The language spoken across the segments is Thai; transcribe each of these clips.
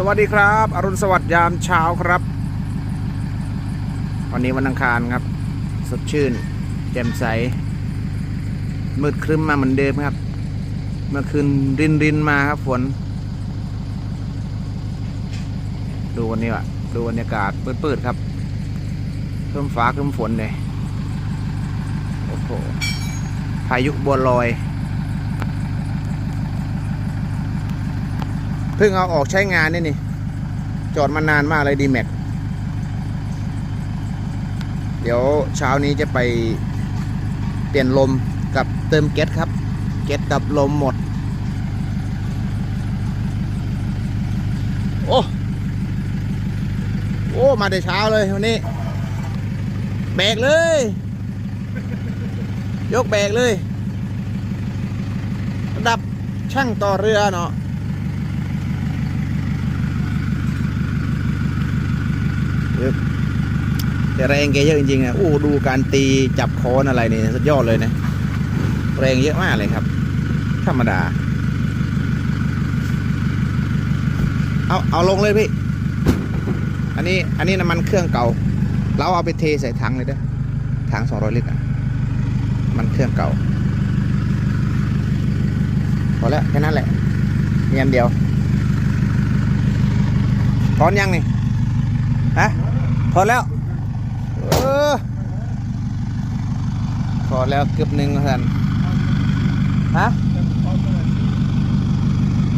สวัสดีครับ อรุณสวัสดิ์ยามเช้าครับ วันนี้วันอังคารครับ สดชื่น แจ่มใส มืดครึ้มมาเหมือนเดิมครับ เมื่อคืนรินรินมาครับฝน ดูวันนี้ว่ะดูบรรยากาศเปืดๆครับเครื่มฟ้าเครื่มฝนเลยโอ้โหพายุบัวลอย เพิ่งเอาออกใช้งานนี่นี่ จอดมานานมากเลยดีแม็กเดี๋ยวเช้านี้จะไปเปลี่ยนลมกับเติมเก็ตครับ เก็ตกับลมหมด โอ้โอ้มาแต่เช้าเลยวันนี้แบกเลย ยกแบกเลย ระดับช่างต่อเรือเนาะ แต่แรงแกเยอะจริงๆอะโอ้ดูการตีจับค้อนอะไรนี่สุดยอดเลยนะแรงเยอะมากเลยครับ ธรรมดา เอาเอาลงเลยพี่อันนี้อันนี้น้ำมันเครื่องเก่า เราเอาไปเทใส่ถังเลยเด้อถังสองร้อยลิตรอะมันเครื่องเก่าพอแล้วแค่นั้นแหละมีอันเดียวถอนยังนี่ฮะ ถอนแล้วเออถอนแล้วเกือบหนึ่งท่านฮะ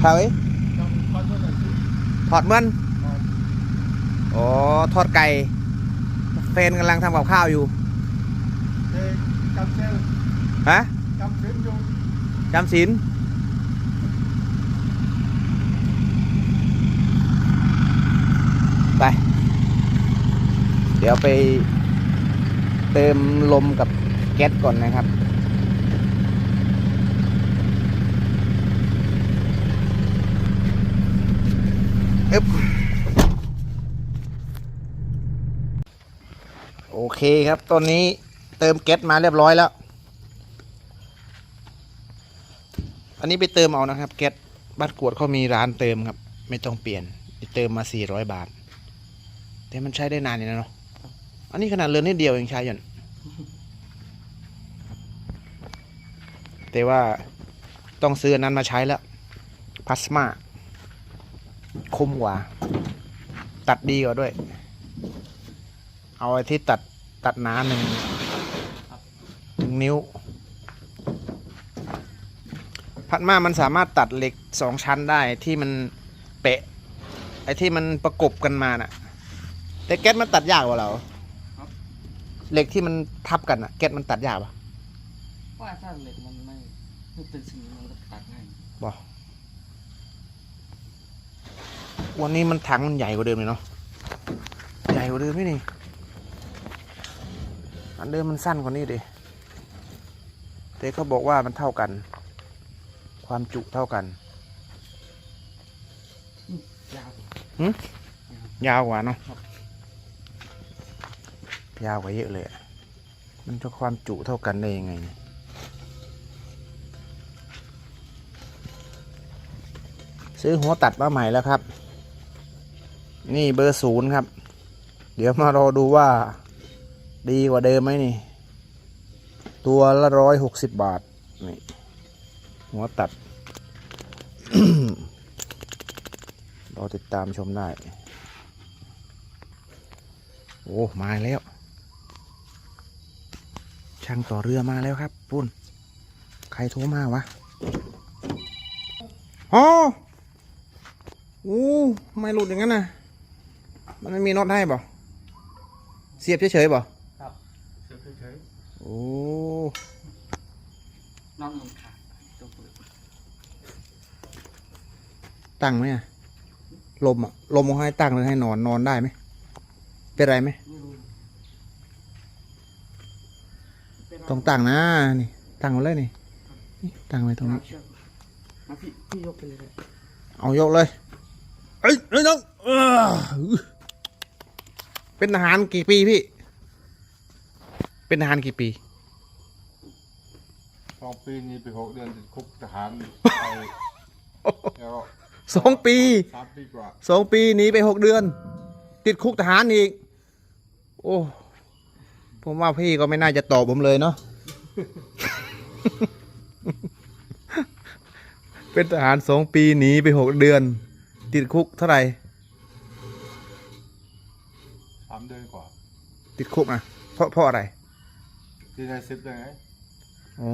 เท่าไหร่ถอดมันอ๋อทอดไก่เฟนกำลังทำกับข้าวอยู่ฮะจำศีลไป เดี๋ยวไปเติมลมกับแก๊สก่อนนะครับ อึ๊บโอเคครับ ตอนนี้เติมแก๊สมาเรียบร้อยแล้ว อันนี้ไปเติมเอานะครับ แก๊สบ้านกวดเขามีร้านเติมครับ ไม่ต้องเปลี่ยนไปเติมมา 400 บาท แต่มันใช้ได้นานอยู่นะเนาะ อันนี้ขนาดเรือนนิดเดียวเองใช้อยู่น่ะแต่ว่าต้องซื้อนั้นมาใช้แล้วพลาสมาคุ้มกว่า ตัดดีกว่าด้วย เอาไอ้ที่ตัดตัดหนาหนึ่งหนึ่งนิ้วพัดมามันสามารถตัดเหล็กสองชั้นได้ที่มันเปะ ไอ้ที่มันประกบกันมาน่ะ แต่แก๊สมันตัดยากกว่าเรา เหล็กที่มันทับกันอะแก๊สมันตัดยากปะว่าถ้าเหล็กมันไม่ไม่เป็นสิ่งมันก็ตัดง่ายบอกวันนี้มันถังมันใหญ่กว่าเดิมเลยเนาะใหญ่กว่าเดิมนี่นี่อันเดิมมันสั้นกว่านี้ดิแต่เขาบอกว่ามันเท่ากัน ความจุเท่ากันยาวยาวกว่าเนาะครับ ยาวกว่าเยอะเลยมันจะความจุเท่ากันได้ยังไงซื้อหัวตัดมาใหม่แล้วครับ นี่เบอร์ศูนย์ครับ เดี๋ยวมารอดูว่า ดีกว่าเดิมไหมนี่ ตัวละร้อยหกสิบบาท นี่ หัวตัด รอติดตามชมได้ โอ้ มาแล้ว ช่างต่อเรือมาแล้วครับปุ่นใครโทรมาวะอ๋อโอ้ทำไม่หลุดอย่างนั้นน่ะมันไม่มีน็อตให้บ่เสียบเฉยๆบ่ครับเฉยเฉยโอ้นอกมันขาดตัวเปิดตั้งไหมอะลมอะลมเขาให้ตั้งเลยให้นอนนอนได้ไหมเป็นไรไหมไม่ ต้องตั้งนะนี่ตั้งไว้เลยนี่นี่ตั้งไว้ตรงนี้เชือกมาพี่พี่ยกไปเลยเลยเอายกเลยเอ้ยเอ้ยน้องเออเป็นทหารกี่ปีพี่ เป็นทหารกี่ปี สองปีนี้ไปหกเดือนติดคุกทหารไปแล้วก็สองปี สามปีกว่า สองปีหนีไปหกเดือน ติดคุกทหารอีก โอ้ ผมว่าพี่ก็ไม่น่าจะตอบผมเลยเนาะ เป็นทหารสองปีหนีไปหกเดือน ติดคุกเท่าไหร่สามเดือนกว่า ติดคุกนะเพราะเพราะอะไรที่ได้ซิปได้ไงโอ้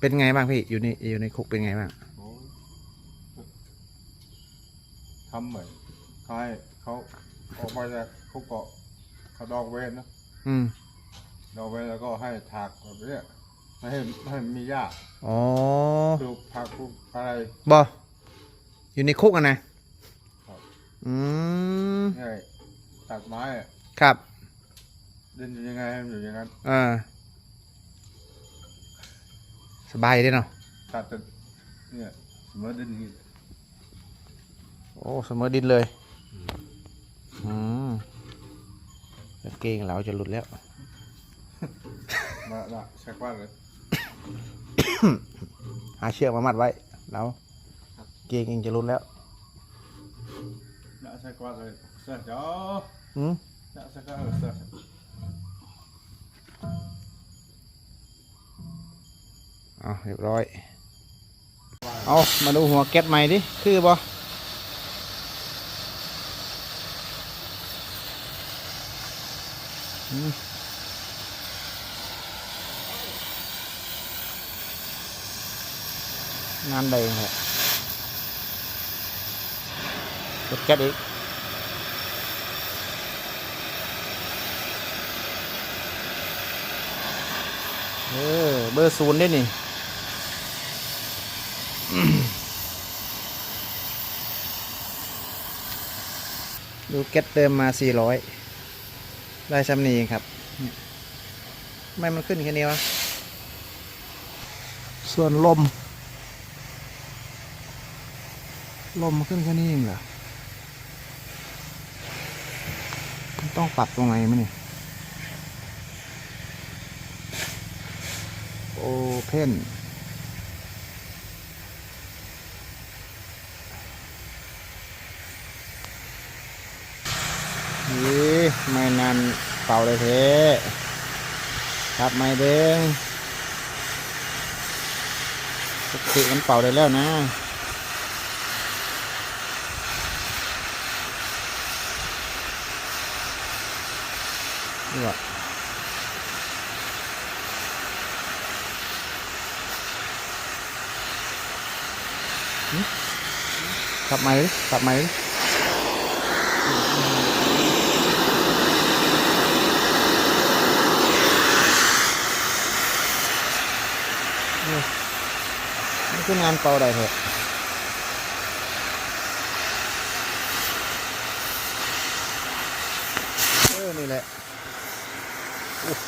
เป็นไงบ้างพี่อยู่ในอยู่ในคุกเป็นไงบ้างโอ้ยทำเหมือนเขาให้เขาออกไปจากเขาเกาะ เขาดอกเวนนะอืมดอกเวนแล้วก็ให้ถากแบบเนี้ยไม่ให้ไม่ให้มีหญ้าอ๋อปลูกผักปลูกอะไรบออยู่ในคุกอะนะครับอืมนี่ตัดไม้อะครับดินอยู่ยังไงให้มันอยู่อย่างนั้นอ่าสบายดีเนาะตัดจนเนี่ยเสมอดินนี่โอ้เสมอดินเลยอืมกางเกงเราจะหลุดแล้ว มาละเช็คว่าเลยหาเชือกมามัดไว้แล้วเกงเองจะหลุดแล้วละเช็คว่าเลยเสื้อจ้าอืมละเช็คว่าเลยเสื้อเอาเรียบร้อย เอามาดูหัวแก๊สใหม่ดิ คือบ่ งานใดเหรอรถแก๊สอีกเออเบอร์ศูนย์ได้นี่ดูเก็ตเติมมา400ได้ซ้ำนี้เองครับไม่มันขึ้นแค่นี้วะ ส่วนลม ลมมันขึ้นแค่นี้เองเหรอต้องปรับตรงไหนไหมนี่โอเพนนี่ไม่นานเป่าเลยเทครับไม่เด้งปกติมันเป่าได้แล้วนะ นี่วะขับไหมขับไหมนี่นี่คืองานเป่าได้เถอะเออ นี่แหละอุ๊ย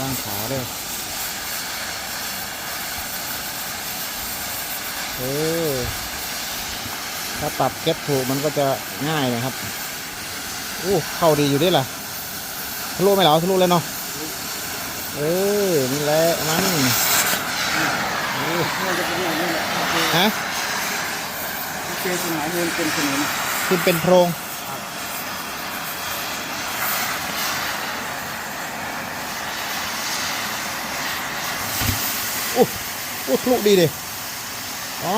ร่างขาด้วยเออถ้าปรับเก็บถูกมันก็จะง่ายนะครับอู้เข้าดีอยู่ด้วยล่ะทะลุไหมเหรอทะลุเลยเนาะเออนี่แหละมันอู้เราจะเป็นอย่างนี้แหละฮะเจอสมัยเรียนเป็นถนนขึ้นเป็นโพรงโอ้โอ้ทะลุดีเลยอ๋อ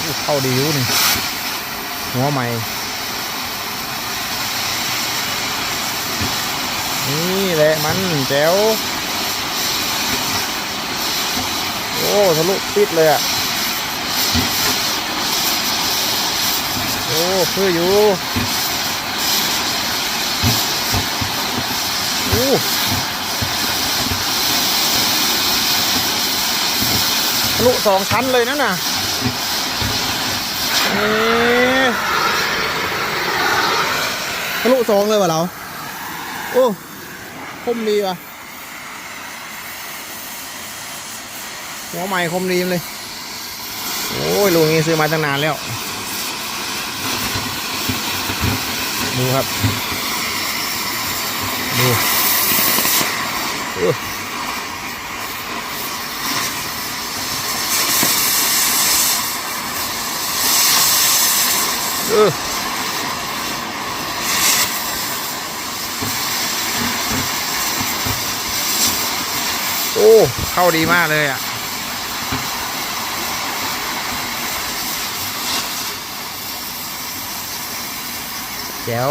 โอ้เข้าดีอยู่นี่หัวใหม่นี่แหละมันแจ๋วโอ้ทะลุปิดเลยอะโอ้คืออยู่โอ้ ทะลุสองชั้นเลยนั่นน่ะนี่ทะลุสองเลยวะเรา โอ้คมดีว่ะ หัวใหม่คมดีเลย โอ้ยลุงนี้ซื้อมาตั้งนานแล้ว ดูครับ ดู อโอ้ เข้าดีมากเลยอะแจ๋ยว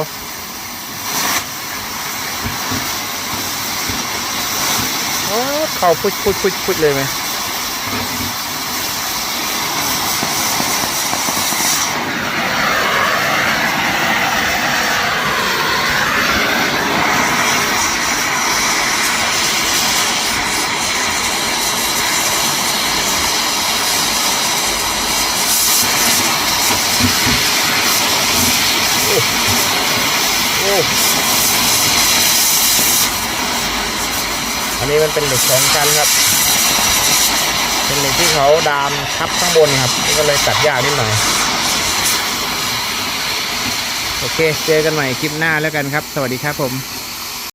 อ๋อเข้าพุชพุชพุชพุชเลยไหม อันนี้มันเป็นเหล็กสองชั้นครับ เป็นเหล็กที่เขาดามทับข้างบนครับก็เลยตัดยากนิดหน่อย โอเค เจอกันใหม่คลิปหน้าแล้วกันครับ สวัสดีครับผม